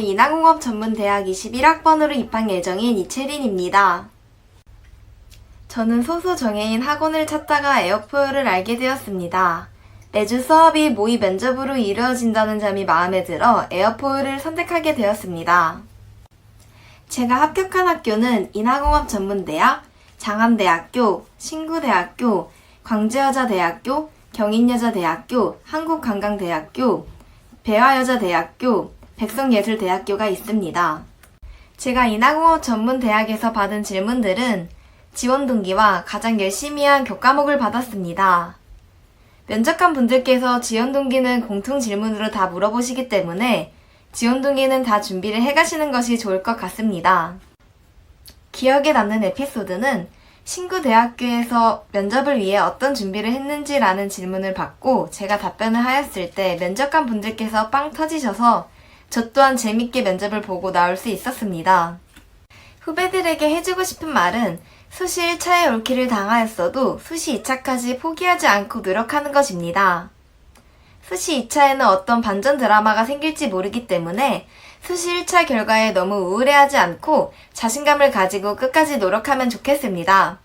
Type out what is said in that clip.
인하공업 전문대학 21학번으로 입학 예정인 이채린입니다. 저는 소수 정예인 학원을 찾다가 에어포를 알게 되었습니다. 매주 수업이 모의 면접으로 이루어진다는 점이 마음에 들어 에어포를 선택하게 되었습니다. 제가 합격한 학교는 인하공업 전문대학, 장안대학교, 신구대학교, 광주여자대학교, 경인여자대학교, 한국관광대학교, 배화여자대학교, 백성예술대학교가 있습니다. 제가 인하공업 전문대학에서 받은 질문들은 지원 동기와 가장 열심히 한 교과목을 받았습니다. 면접관 분들께서 지원 동기는 공통 질문으로 다 물어보시기 때문에 지원 동기는 다 준비를 해가시는 것이 좋을 것 같습니다. 기억에 남는 에피소드는 신구 대학교에서 면접을 위해 어떤 준비를 했는지라는 질문을 받고 제가 답변을 하였을 때 면접관 분들께서 빵 터지셔서 저 또한 재밌게 면접을 보고 나올 수 있었습니다. 후배들에게 해주고 싶은 말은 수시 1차에 올킬을 당하였어도 수시 2차까지 포기하지 않고 노력하는 것입니다. 수시 2차에는 어떤 반전 드라마가 생길지 모르기 때문에 수시 1차 결과에 너무 우울해하지 않고 자신감을 가지고 끝까지 노력하면 좋겠습니다.